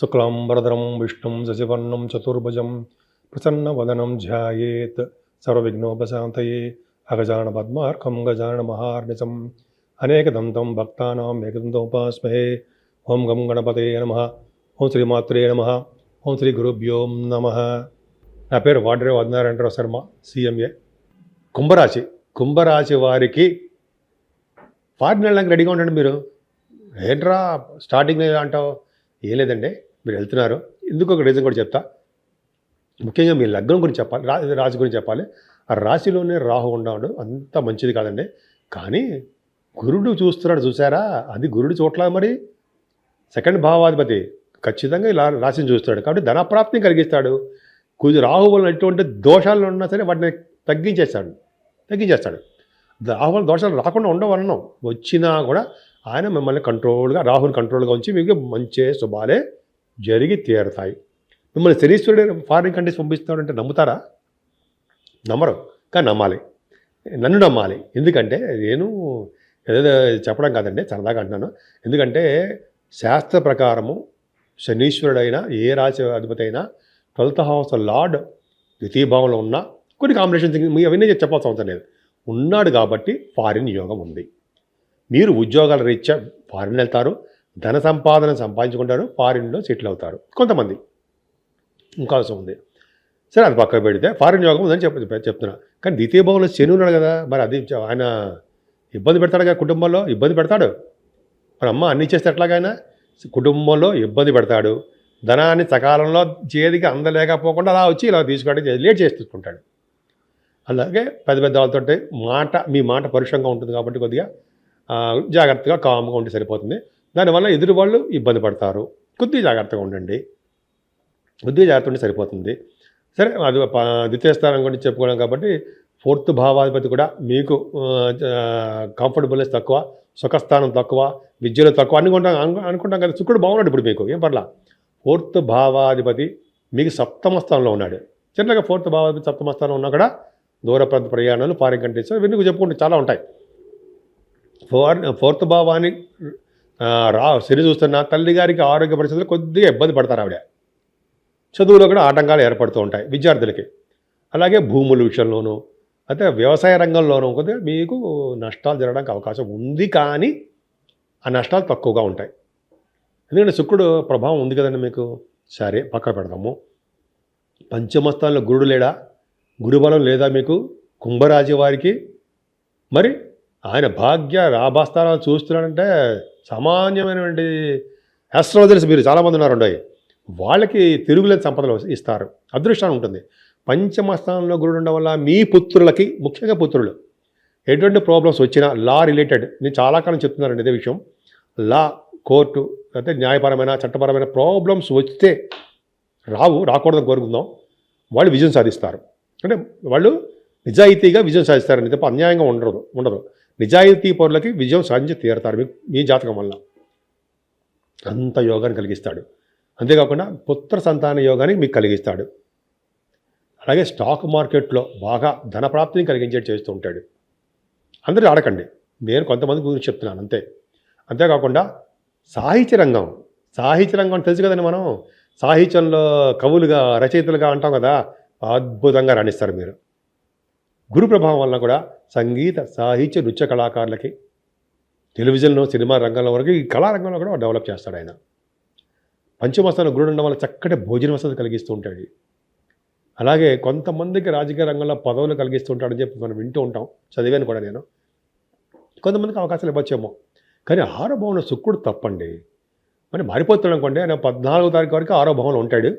శుక్లాంబరధరం విష్ణుం శశివర్ణం చతుర్భుజం ప్రసన్నవదనం ధ్యాయేత్. సర్వవిఘ్నోపశాంతయే అగజాన పద్మార్కం గజాన మహార్నిశం. అనేకదంతం భక్తానాం ఏకదంతోపాస్మహే. ఓం గం గణపతే నమ. ఓం శ్రీమాత్రే నమ. ఓం శ్రీ గురుభ్యోం నమ. నా పేరు వాడ్రే వదనారాయణరావు శర్మ సిఎంఏ. కుంభరాశి. కుంభరాశి వారికి ఫారిన్ వెళ్ళడానికి రెడీగా ఉండండి మీరు. ఏంట్రా స్టార్టింగ్ అంటావు? ఏం లేదండి. మీరు వెళ్తున్నారు. ఎందుకు ఒక రీజన్ కూడా చెప్తా. ముఖ్యంగా మీ లగ్నం గురించి చెప్పాలి. రా రాశి గురించి చెప్పాలి. ఆ రాశిలోనే రాహు ఉండడం అంత మంచిది కాదండి. కానీ గురుడు చూస్తున్నాడు చూసారా అది గురుడు చోట్ల మరి. సెకండ్ భావాధిపతి ఖచ్చితంగా ఇలా రాశిని చూస్తాడు కాబట్టి ధనప్రాప్తిని కలిగిస్తాడు. కొంచెం రాహు వలన ఎటువంటి దోషాలు ఉన్నా సరే వాటిని తగ్గించేస్తాడు. తగ్గించేస్తాడు. రాహు వలన దోషాలు రాకుండా ఉండవన్నాం. వచ్చినా కూడా ఆయన మిమ్మల్ని కంట్రోల్గా రాహుని కంట్రోల్గా ఉంచి మీకు మంచి శుభాలే జరిగి తీరుతాయి. మిమ్మల్ని శనీశ్వరుడు ఫారిన్ కంట్రీస్ పంపిస్తున్నాడంటే నమ్ముతారా? నమ్మరు కానీ నమ్మాలి. నన్ను నమ్మాలి. ఎందుకంటే నేను ఏదో చెప్పడం కాదండి సరదాగా అంటున్నాను. ఎందుకంటే శాస్త్ర ప్రకారము శనీశ్వరుడైనా ఏ రాశి అధిపతి అయినా ట్వెల్త్ హౌస్ లార్డ్ ద్వితీయ భావంలో ఉన్న కొన్ని కాంబినేషన్స్ మీ అవన్నీ చెప్పాల్సిన అవసరం లేదు. ఉన్నాడు కాబట్టి ఫారిన్ యోగం ఉంది. మీరు ఉద్యోగాల రీత్యా ఫారిన్ వెళ్తారు. ధన సంపాదన సంపాదించుకుంటారు ఫారిన్లో సెటిల్ అవుతారు. కొంతమంది. ఇంకా అవసరం ఉంది. సరే అది పక్కకు పెడితే ఫారిన్ యోగం ఉందని చెప్ప చెప్తున్నా. కానీ ద్వితీయ భావంలో శని ఉన్నాడు కదా మరి అది ఆయన ఇబ్బంది పెడతాడు కదా కుటుంబంలో ఇబ్బంది పెడతాడు. మరి అమ్మ అన్ని చేస్తే ఎట్లాగైనా కుటుంబంలో ఇబ్బంది పెడతాడు. ధనాన్ని సకాలంలో చేతికి అందలేకపోకుండా అలా వచ్చి ఇలా తీసుకుంటే లేట్ చేసి తీసుకుంటాడు అలాగే పెద్ద పెద్ద వాళ్ళతో మాట మీ మాట పరుషంగా ఉంటుంది కాబట్టి కొద్దిగా జాగ్రత్తగా కామ్గా ఉంటే సరిపోతుంది. దానివల్ల ఎదురు వాళ్ళు ఇబ్బంది పడతారు. కొద్దిగా జాగ్రత్తగా ఉండండి. కొద్దిగా జాగ్రత్త ఉంటే సరిపోతుంది. సరే అది ద్వితీయ స్థానం గురించి చెప్పుకోవడం కాబట్టి ఫోర్త్ భావాధిపతి కూడా మీకు కంఫర్టబుల్నెస్ తక్కువ సుఖస్థానం తక్కువ విద్యలో తక్కువ అనుకుంటాం అనుకుంటాం కదా. శుక్రుడు బాగున్నాడు ఇప్పుడు మీకు ఏం పర్లా? ఫోర్త్ భావాధిపతి మీకు సప్తమ స్థానంలో ఉన్నాడు. చిన్నగా ఫోర్త్ భావాధిపతి సప్తమ స్థానంలో ఉన్నా కూడా దూర ప్రాంత ప్రయాణాలు ఫారిన్ కంట్రీస్ ఇవన్నీ చెప్పుకుంటే చాలా ఉంటాయి. ఫోర్ ఫోర్త్ భావాన్ని రా సిరి చూస్తున్న తల్లి గారికి ఆరోగ్య పరిస్థితులు కొద్దిగా ఇబ్బంది పడతారు ఆవిడ. చదువులో కూడా ఆటంకాలు ఏర్పడుతూ ఉంటాయి విద్యార్థులకి. అలాగే భూముల విషయంలోనూ అయితే వ్యవసాయ రంగంలోనూ కొద్దిగా మీకు నష్టాలు జరగడానికి అవకాశం ఉంది కానీ ఆ నష్టాలు తక్కువగా ఉంటాయి. ఎందుకంటే శుక్రుడు ప్రభావం ఉంది కదండి మీకు. సరే పక్క పెడదాము. పంచమస్థానంలో గురుడు లేడా? గురుబలం లేదా మీకు? కుంభరాజు వారికి? మరి ఆయన భాగ్య రాభాస్థానాలు చూస్తున్నాడంటే సామాన్యమైనటువంటి ఆస్ట్రాలజర్స్ మీరు చాలామంది ఉన్నారండి వాళ్ళకి తిరుగులేని సంపదలు ఇస్తారు. అదృష్టాన్ని ఉంటుంది. పంచమ స్థానంలో గురుడు ఉండడం వల్ల మీ పుత్రులకి ముఖ్యంగా పుత్రులు ఎటువంటి ప్రాబ్లమ్స్ వచ్చినా లా రిలేటెడ్ నేను చాలా కాలం చెప్తున్నానండి ఇదే విషయం. లా కోర్టు అయితే న్యాయపరమైన చట్టపరమైన ప్రాబ్లమ్స్ వస్తే రావు రాకూడదని కోరుకుందాం. వాళ్ళు విజయం సాధిస్తారు. అంటే వాళ్ళు నిజాయితీగా విజయం సాధిస్తారని తప్ప అన్యాయంగా ఉండదు ఉండదు. నిజాయితీ పౌరులకి విజయం సాధించి తీరుతారు మీ మీ జాతకం వల్ల. అంత యోగాన్ని కలిగిస్తాడు. అంతేకాకుండా పుత్ర సంతాన యోగాన్ని మీకు కలిగిస్తాడు. అలాగే స్టాక్ మార్కెట్లో బాగా ధనప్రాప్తిని కలిగించేట్టు చేస్తూ ఉంటాడు. అందరూ ఆడకండి. నేను కొంతమంది గురించి చెప్తున్నాను అంతే. అంతేకాకుండా సాహిత్య రంగం. సాహిత్య రంగం తెలుసు కదండి మనం? సాహిత్యంలో కవులుగా రచయితలుగా అంటాం కదా? అద్భుతంగా రాణిస్తారు మీరు. గురు ప్రభావం వలన కూడా సంగీత సాహిత్య నృత్య కళాకారులకి టెలివిజన్లో సినిమా రంగంలో వరకు ఈ కళారంగంలో కూడా డెవలప్ చేస్తాడు ఆయన. పంచమస్థానం గురుడు ఉండడం వల్ల చక్కటి భోజన వసతి కలిగిస్తూ ఉంటాడు. అలాగే కొంతమందికి రాజకీయ రంగంలో పదవులు కలిగిస్తూ ఉంటాడని చెప్పి మనం వింటూ ఉంటాం. చదివాను కూడా నేను. కొంతమందికి అవకాశాలు ఇవ్వచ్చేమో. కానీ ఆరో భవనంలో శుక్రుడు తప్పండి. మరి మారిపోతున్నాడు అనుకోండి ఆయన పద్నాలుగో తారీఖు వరకు ఆరో భవనంలో ఉంటాడు.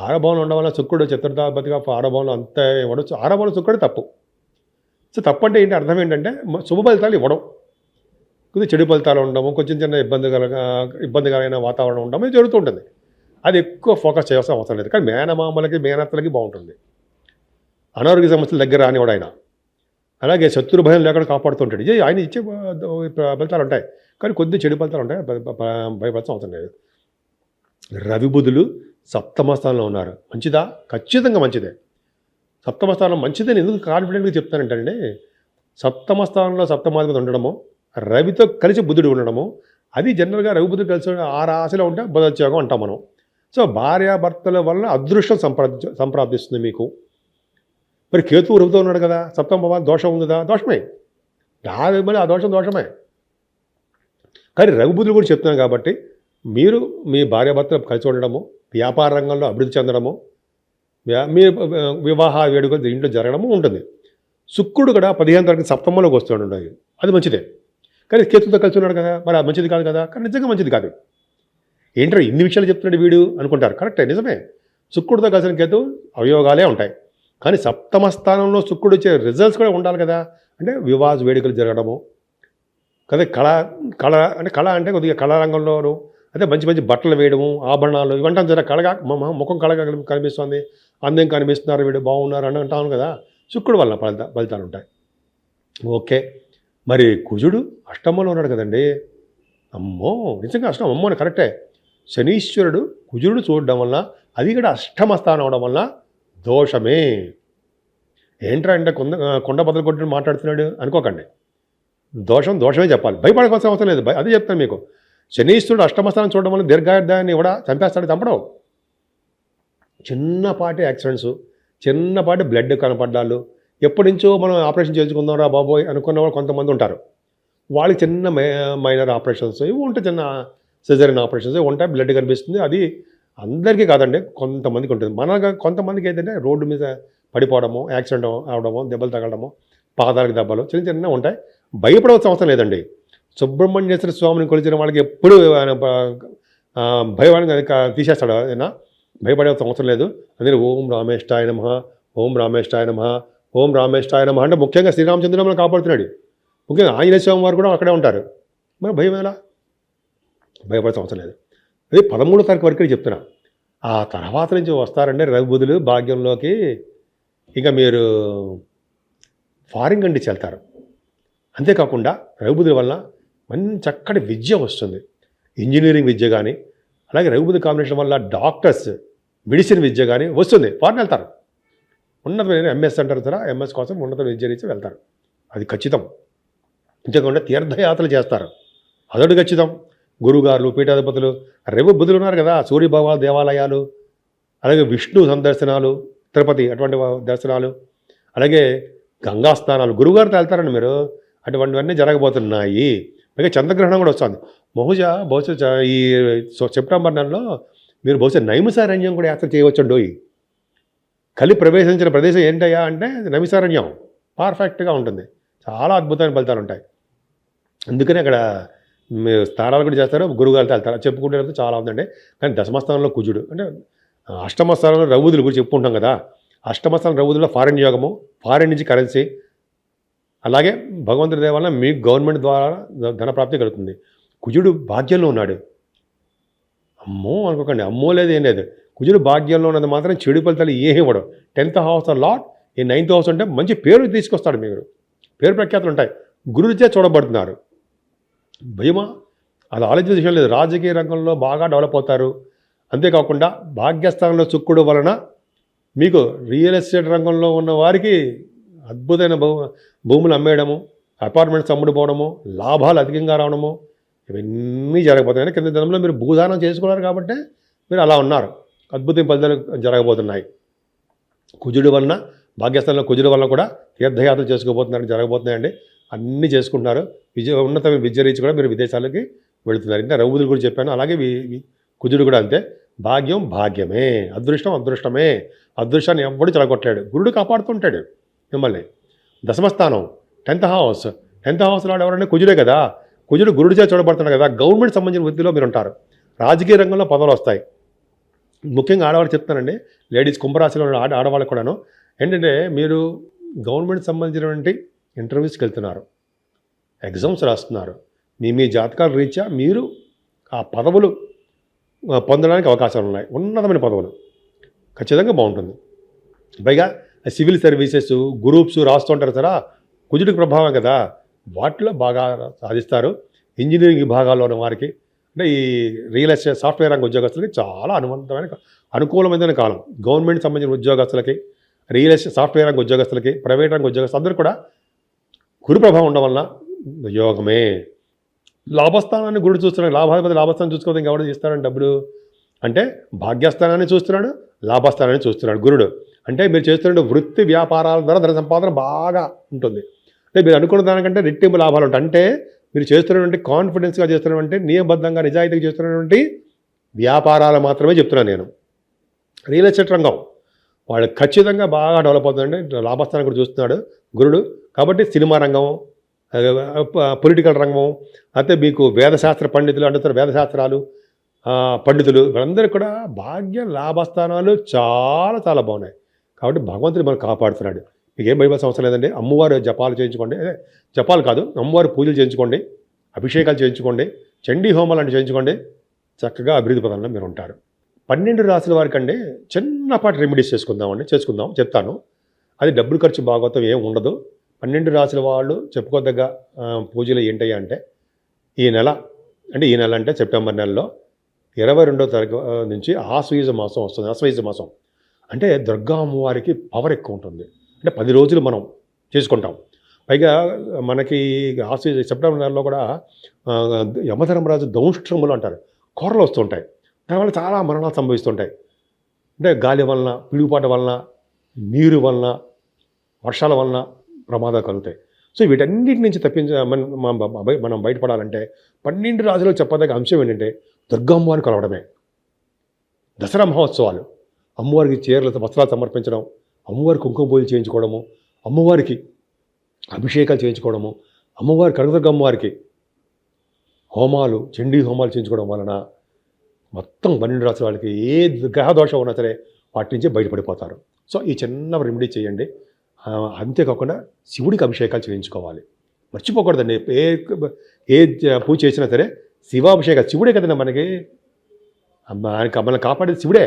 ఆరో ఉండడం వల్ల శుక్రుడు చతుర్థాధిపతిగా ఆరో అంత ఇవ్వడం. ఆరో శుక్రుడు తప్పు. సో తప్పు అంటే ఏంటి అర్థం ఏంటంటే శుభ ఫలితాలు ఇవ్వడం. కొద్దిగా చెడు ఫలితాలు ఉండము కొంచెం చిన్న ఇబ్బందిగా ఇబ్బందికరమైన వాతావరణం ఉండడం ఇది జరుగుతూ ఉంటుంది. అది ఎక్కువ ఫోకస్ చేయాల్సిన అవసరం లేదు. కానీ మేనమామలకి మేనత్తలకి బాగుంటుంది. అనారోగ్య సమస్యల దగ్గర రానివాడు ఆయన అలాగే శత్రు భయం లేకుండా కాపాడుతుంటాడు. ఇది ఆయన ఇచ్చే ఫలితాలు ఉంటాయి. కానీ కొద్ది చెడు ఫలితాలు ఉంటాయి. భ- భయపడాల్సిన అవసరం లేదు. రవి బుధులు సప్తమ స్థానంలో ఉన్నారు. మంచిదా? ఖచ్చితంగా మంచిదే. సప్తమ స్థానం మంచిదని ఎందుకు కాన్ఫిడెంట్గా చెప్తానంటే సప్తమ స్థానంలో సప్తమాధిపతి ఉండడము రవితో కలిసి బుద్ధుడు ఉండడము అది జనరల్గా రవిబుద్ధుడు కలిసి ఆ రాశిలో ఉంటే బుధోత్యోగం అంటాం మనం. సో భార్యాభర్తల వల్ల అదృష్టం సంప్రా సంప్రాప్తిస్తుంది మీకు. మరి కేతు రవితో ఉన్నాడు కదా సప్తమ దోషం ఉంది కదా దోషమే. యాభై మళ్ళీ ఆ దోషం దోషమే. కానీ రఘుబుద్ధులు కూడా చెప్తున్నాను కాబట్టి మీరు మీ భార్యాభర్తలు కలిసి ఉండడము వ్యాపార రంగంలో అభివృద్ధి చెందడము మీ వివాహ వేడుకలు ఇంట్లో జరగడము ఉంటుంది. శుక్రుడు కూడా పదిహేను తారీఖు సప్తమంలోకి వస్తున్నాడు అది మంచిదే. కానీ కేతుతో కలిసి ఉన్నాడు కదా మరి అది మంచిది కాదు కదా? కానీ నిజంగా మంచిది కాదు. ఏంటో ఇన్ని విషయాలు చెప్తున్నాడు వీడు అనుకుంటారు. కరెక్టే నిజమే. శుక్రుడితో కలిసిన కేతు అవయోగాలే ఉంటాయి. కానీ సప్తమ స్థానంలో శుక్రుడు వచ్చే రిజల్ట్స్ కూడా ఉండాలి కదా? అంటే వివాహ వేడుకలు జరగడము. కదా కళ కళ అంటే కళ అంటే కొద్దిగా కళారంగంలోను అదే మంచి మంచి బట్టలు వేయడము ఆభరణాలు ఇవంటే జర కళగా మ- ముఖం కళగా కనిపిస్తుంది. అందం కనిపిస్తున్నారు వీడు బాగున్నారు అని అంటాను కదా శుక్రుడు వల్ల ఫలిత ఫలితాలు ఉంటాయి. ఓకే. మరి కుజుడు అష్టమంలో ఉన్నాడు కదండి. అమ్మో! నిజంగా అష్టం అమ్మో అని కరెక్టే. శనీశ్వరుడు కుజుడు చూడడం వల్ల అది కూడా అష్టమ స్థానం అవడం వల్ల దోషమే. ఏంట్రా అంటే కొండ కొండ బదులు కొట్టి మాట్లాడుతున్నాడు? అనుకోకండి. దోషం దోషమే చెప్పాలి. భయపడకోవాల్సిన అవసరం లేదు. భయ- అదే చెప్తాను మీకు. శనీశ్వరుడు అష్టమస్థానం చూడడం వల్ల దీర్ఘాయుద్ధాన్ని కూడా చంపేస్తాడు చంపడం. చిన్నపాటి యాక్సిడెంట్స్ చిన్నపాటి బ్లడ్ కనపడ్డాలు ఎప్పటి నుంచో మనం ఆపరేషన్ చేయించుకుందాం రా బాబోయ్ అనుకున్న వాళ్ళు కొంతమంది ఉంటారు. వాళ్ళకి చిన్న మైనర్ ఆపరేషన్స్ ఇవి ఉంటాయి చిన్న సిజరిన్ ఆపరేషన్స్ ఉంటాయి బ్లడ్ కనిపిస్తుంది. అది అందరికీ కాదండి కొంతమందికి ఉంటుంది. మన కొంతమందికి ఏంటంటే రోడ్డు మీద పడిపోవడము యాక్సిడెంట్ అవడము దెబ్బలు తగలడము పాదాలకు దెబ్బలు చిన్న చిన్న ఉంటాయి. భయపడవలసిన అవసరం లేదండి. సుబ్రహ్మణ్యేశ్వర స్వామిని కొలిచిన వాళ్ళకి ఎప్పుడు ఆయన ప- భయవాడిని తీసేస్తాడు ఆయన? భయపడే అవసరం లేదు. అందుకే ఓం రామేష్టాయ నమ ఓం రామేష్టాయ నమ ఓం రామేష్టాయ నమ అంటే ముఖ్యంగా శ్రీరామచంద్రుడు కాపాడుతున్నాడు. ముఖ్యంగా ఆంజనేయ స్వామి వారు కూడా అక్కడే ఉంటారు. మరి భయం ఎలా? భయపడాల్సిన అవసరం లేదు. అది పదమూడో తారీఖు వరకు చెప్తున్నా. ఆ తర్వాత నుంచి వస్తారంటే రవిబుధులు భాగ్యంలోకి ఇక మీరు ఫారిన్ కంట్రీస్ వెళ్తారు. అంతేకాకుండా రవిబుధుల వల్ల మంచి చక్కటి విద్య వస్తుంది. ఇంజనీరింగ్ విద్య కానీ అలాగే రఘుపతి కాంబినేషన్ వల్ల డాక్టర్స్ మెడిసిన్ విద్య కానీ వస్తుంది. ఫారిన్ వెళ్తారు. ఉన్నతమైన ఎంఎస్ అంటారు కదా ఎంఎస్ కోసం ఉన్నత విద్య నుంచి వెళ్తారు. అది ఖచ్చితం. ఇంతకుండా తీర్థయాత్రలు చేస్తారు. అదొకటి ఖచ్చితం. గురుగారులు పీఠాధిపతులు రేపు బుద్ధులు ఉన్నారు కదా సూర్యభగవాన్ దేవాలయాలు అలాగే విష్ణు సందర్శనాలు తిరుపతి అటువంటి దర్శనాలు అలాగే గంగా స్నానాలు గురువుగారితో వెళ్తారండి మీరు. అటువంటివన్నీ జరగబోతున్నాయి. పైగా చంద్రగ్రహణం కూడా వస్తుంది. బహుశా బహుశా ఈ సో- సెప్టెంబర్ నెలలో మీరు బహుశా నైమిసారణ్యం కూడా యాత్ర చేయవచ్చండి కలి ప్రవేశించిన ప్రదేశం ఏంటయ్యా అంటే నైమిసారణ్యం. పర్ఫెక్ట్గా ఉంటుంది. చాలా అద్భుతమైన ఫలితాలు ఉంటాయి. అందుకనే అక్కడ మీరు స్థానాలు కూడా చేస్తారు. గురుగారితో వెళ్తారు చెప్పుకుంటే చాలా ఉందండి. కానీ దశమస్థానంలో కుజుడు అంటే అష్టమ స్థానంలో రవుదులు గురించి చెప్పుకుంటాం కదా. అష్టమ స్థానం ఫారెన్ యోగము ఫారెన్ నుంచి కరెన్సీ అలాగే భగవంతుడి దయ వల్ల మీకు గవర్నమెంట్ ద్వారా ధనప్రాప్తి కలుగుతుంది. కుజుడు భాగ్యంలో ఉన్నాడు. అమ్మో అనుకోకండి. అమ్మో లేదు ఏం లేదు. కుజుడు భాగ్యంలో ఉన్నది మాత్రం చెడు ఫలితాలు ఏమి ఇవ్వడు. టెన్త్ హౌస్ లాట్ ఈ నైన్త్ హౌస్ అంటే మంచి పేరు తీసుకొస్తాడు మీరు పేరు ప్రఖ్యాతులు ఉంటాయి. గురుచే చూడబడుతున్నారు. భయమా? అది ఆలోచించే విషయం లేదు. రాజకీయ రంగంలో బాగా డెవలప్ అవుతారు. అంతేకాకుండా భాగ్యస్థానంలో చుక్కుడు వలన మీకు రియల్ ఎస్టేట్ రంగంలో ఉన్న వారికి అద్భుతమైన భూ భూములు అమ్మేయడము అపార్ట్మెంట్స్ అమ్ముడుపోవడము లాభాలు అధికంగా రావడము ఇవన్నీ జరగబోతున్నాయి. కింద దినంలో మీరు భూదానం చేసుకున్నారు కాబట్టి మీరు అలా ఉన్నారు. అద్భుతమైన ఫలితాలు జరగబోతున్నాయి. కుజుడు వలన భాగ్యస్థానంలో కుజుడు వలన కూడా తీర్థయాత్ర చేసుకోబోతున్నారు జరగబోతున్నాయండి. అన్నీ చేసుకుంటున్నారు. విజయ ఉన్నతమైన విద్య రీచి కూడా మీరు విదేశాలకి వెళుతున్నారు. ఇంకా రౌదులు కూడా చెప్పాను. అలాగే వి- కుజుడు కూడా అంతే. భాగ్యం భాగ్యమే అదృష్టం అదృష్టమే. అదృష్టాన్ని ఎవ్వడు చెడగొట్టాడు గురుడు కాపాడుతుంటాడు. మిమ్మల్ని. దశమస్థానం టెన్త్ హౌస్. టెన్త్ హౌస్లో ఎవరంటే కుజుడే కదా. కుజుడు గురుడు చేత చూడబడుతున్నాడు కదా. గవర్నమెంట్ సంబంధించిన వృత్తిలో మీరు ఉంటారు రాజకీయ రంగంలో పదవులు వస్తాయి. ముఖ్యంగా ఆడవాళ్ళు చెప్తానండి లేడీస్ కుంభరాశిలో ఆడ ఆడవాళ్ళకి కూడాను. ఏంటంటే మీరు గవర్నమెంట్ సంబంధించినటువంటి ఇంటర్వ్యూస్కి వెళ్తున్నారు. ఎగ్జామ్స్ రాస్తున్నారు. మీ మీ జాతకాలు రీత్యా మీరు ఆ పదవులు పొందడానికి అవకాశాలు ఉన్నాయి. ఉన్నతమైన పదవులు. ఖచ్చితంగా బాగుంటుంది. పైగా సివిల్ సర్వీసెస్ గ్రూప్స్ రాస్తుంటారు సరా? కుజుడికి ప్రభావం కదా. వాటిలో బాగా సాధిస్తారు. ఇంజనీరింగ్ విభాగాల్లో ఉన్న వారికి. అంటే ఈ రియల్ ఎస్టేట్ సాఫ్ట్వేర్ రంగ ఉద్యోగస్తులకి చాలా అనువంతమైన అనుకూలమైన కాలం. గవర్నమెంట్ సంబంధించిన ఉద్యోగస్తులకి రియల్ ఎస్టేట్ సాఫ్ట్వేర్ రంగ ఉద్యోగస్తులకి ప్రైవేట్ రంగ ఉద్యోగస్తులు అందరూ కూడా గురు ప్రభావం ఉండడం వలన యోగమే లాభస్థానాన్ని గురుడు చూస్తున్నాడు. లాభాధిపతి లాభస్థానం చూసుకోవద్దు ఇంకెవరు చేస్తాడని డబ్బులు? అంటే భాగ్యస్థానాన్ని చూస్తున్నాడు లాభస్థానాన్ని చూస్తున్నాడు గురుడు. అంటే మీరు చేస్తున్న వృత్తి వ్యాపారాల ద్వారా ధన సంపాదన బాగా ఉంటుంది. అంటే మీరు అనుకున్న దానికంటే రెట్టింపు లాభాలు ఉంటాయి. అంటే మీరు చేస్తున్నటువంటి కాన్ఫిడెన్స్గా చేస్తున్నటువంటి నియమబద్ధంగా నిజాయితీగా చేస్తున్నటువంటి వ్యాపారాలు మాత్రమే చెప్తున్నాను నేను. రియల్ ఎస్టేట్ రంగం. వాళ్ళు ఖచ్చితంగా బాగా డెవలప్ అవుతుందండి లాభస్థానం కూడా చూస్తున్నాడు గురుడు. కాబట్టి సినిమా రంగం పొలిటికల్ రంగం అయితే మీకు వేదశాస్త్ర పండితులు అంటున్నారు వేదశాస్త్రాలు పండితులు వీళ్ళందరూ కూడా భాగ్య లాభస్థానాలు చాలా చాలా బాగున్నాయి. కాబట్టి భగవంతుడు మనం కాపాడుతున్నాడు. మీకు ఏం భయపడాల్సిన అవసరం లేదండి. అమ్మవారు జపాలు చేయించుకోండి. అదే జపాలు కాదు అమ్మవారు పూజలు చేయించుకోండి అభిషేకాలు చేయించుకోండి చండీ హోమాలు అంటే చేయించుకోండి. చక్కగా అభివృద్ధి పదంలో మీరు ఉంటారు. పన్నెండు రాసుల వారికి అండి చిన్నపాటి రెమెడీస్ చేసుకుందామండి. చేసుకుందాం చెప్తాను. అది డబ్బులు ఖర్చు భాగవతం ఏం ఉండదు. పన్నెండు రాసుల వాళ్ళు చెప్పుకోదగ్గ పూజలు ఏంటయ్యా అంటే ఈ నెల అంటే ఈ నెల అంటే సెప్టెంబర్ నెలలో ఇరవై రెండో తారీఖు నుంచి ఆశ్వయుజ మాసం వస్తుంది. ఆశ్వయుజ మాసం. అంటే దుర్గా అమ్మవారికి పవర్ ఎక్కువ ఉంటుంది అంటే పది రోజులు మనం చేసుకుంటాం. పైగా మనకి ఆశ్వయుజ సెప్టెంబర్ నెలలో కూడా యమధర్మరాజు దౌష్ట్రములు అంటారు. కూరలు వస్తుంటాయి. దానివల్ల చాలా మరణాలు సంభవిస్తుంటాయి. అంటే గాలి వలన పిడుగుపాట వలన నీరు వలన వర్షాల వలన ప్రమాదాలు కలుగుతాయి. సో వీటన్నిటి నుంచి తప్పించ మనం బయటపడాలంటే పన్నెండు రాజులు చెప్పదగ్గ అంశం ఏంటంటే దుర్గమ్మవారిని కలవడమే. దసరా మహోత్సవాలు. అమ్మవారికి చీరలతో వస్త్రాలు సమర్పించడం అమ్మవారి కుంకుమ పూజలు చేయించుకోవడము అమ్మవారికి అభిషేకాలు చేయించుకోవడము అమ్మవారి కనకదుర్గ అమ్మవారికి హోమాలు చండీ హోమాలు చేయించుకోవడం వలన మొత్తం పన్నెండు రాసిన వాళ్ళకి ఏ గ్రహ దోషం ఉన్నా సరే వాటి నుంచే బయటపడిపోతారు. సో ఈ చిన్న రెమెడీ చేయండి. అంతేకాకుండా శివుడికి అభిషేకాలు చేయించుకోవాలి. మర్చిపోకూడదండి. ఏ ఏ పూజ చేసినా సరే శివాభిషేక శివుడే కదండి మనకి మనల్ని కాపాడేది శివుడే.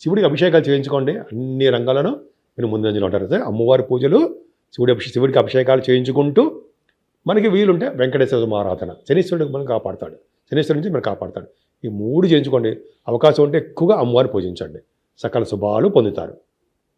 శివుడికి అభిషేకాలు చేయించుకోండి. అన్ని రంగాలను మీరు ముందంజలో ఉంటారు. సార్ అమ్మవారి పూజలు శివుడి అభిషే శివుడికి అభిషేకాలు చేయించుకుంటూ మనకి వీలుంటే వెంకటేశ్వర ఆరాధన శనీశ్వరుడికి మనం కాపాడుతాడు. శనీశ్వరుడి నుంచి మనం కాపాడుతాడు. ఈ మూడు చేయించుకోండి. అవకాశం ఉంటే ఎక్కువగా అమ్మవారిని పూజించండి. సకల శుభాలు పొందుతారు.